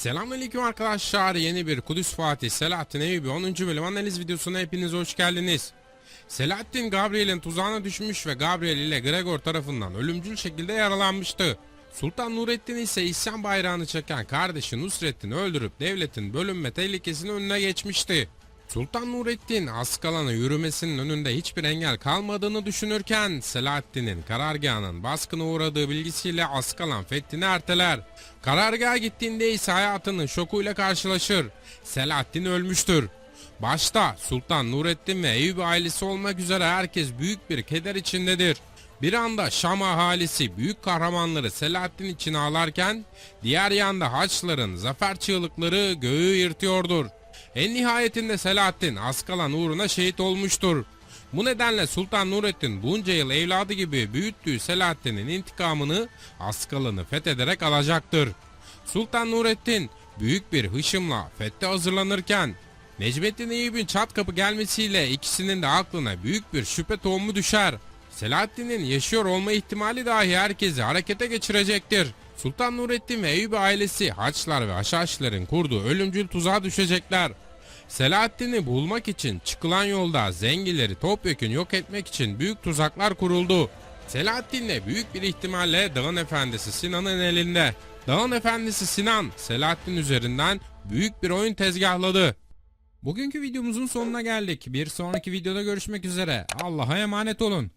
Selamünaleyküm arkadaşlar. Yeni bir Kudüs Fatih Selahattin Eyyubi 10. bölüm analiz videosuna hepiniz hoş geldiniz. Selahattin Gabriel'in tuzağına düşmüş ve Gabriel ile Gregor tarafından ölümcül şekilde yaralanmıştı. Sultan Nurettin ise isyan bayrağını çeken kardeşi Nusrettin'i öldürüp devletin bölünme tehlikesinin önüne geçmişti. Sultan Nurettin Askalan'a yürümesinin önünde hiçbir engel kalmadığını düşünürken Selahaddin'in karargahının baskına uğradığı bilgisiyle Askalan fethini erteler. Karargaha gittiğinde ise hayatının şokuyla karşılaşır. Selahaddin ölmüştür. Başta Sultan Nurettin ve Eyüp ailesi olmak üzere herkes büyük bir keder içindedir. Bir anda Şam ahalisi büyük kahramanları Selahaddin için ağlarken diğer yanda Haçlıların zafer çığlıkları göğü yırtıyordur. En nihayetinde Selahaddin Askalan uğruna şehit olmuştur. Bu nedenle Sultan Nurettin bunca yıl evladı gibi büyüttüğü Selahaddin'in intikamını Askalan'ı fethederek alacaktır. Sultan Nurettin büyük bir hışımla fethe hazırlanırken Necmettin Eyüp'ün çat kapı gelmesiyle ikisinin de aklına büyük bir şüphe tohumu düşer. Selahaddin'in yaşıyor olma ihtimali dahi herkesi harekete geçirecektir. Sultan Nurettin ve Eyüp ailesi Haçlar ve Haşhaşların kurduğu ölümcül tuzağa düşecekler. Selahaddin'i bulmak için çıkılan yolda zengileri topyekun yok etmek için büyük tuzaklar kuruldu. Selahaddin büyük bir ihtimalle Dağın Efendisi Sinan'ın elinde. Dağın Efendisi Sinan, Selahaddin üzerinden büyük bir oyun tezgahladı. Bugünkü videomuzun sonuna geldik. Bir sonraki videoda görüşmek üzere. Allah'a emanet olun.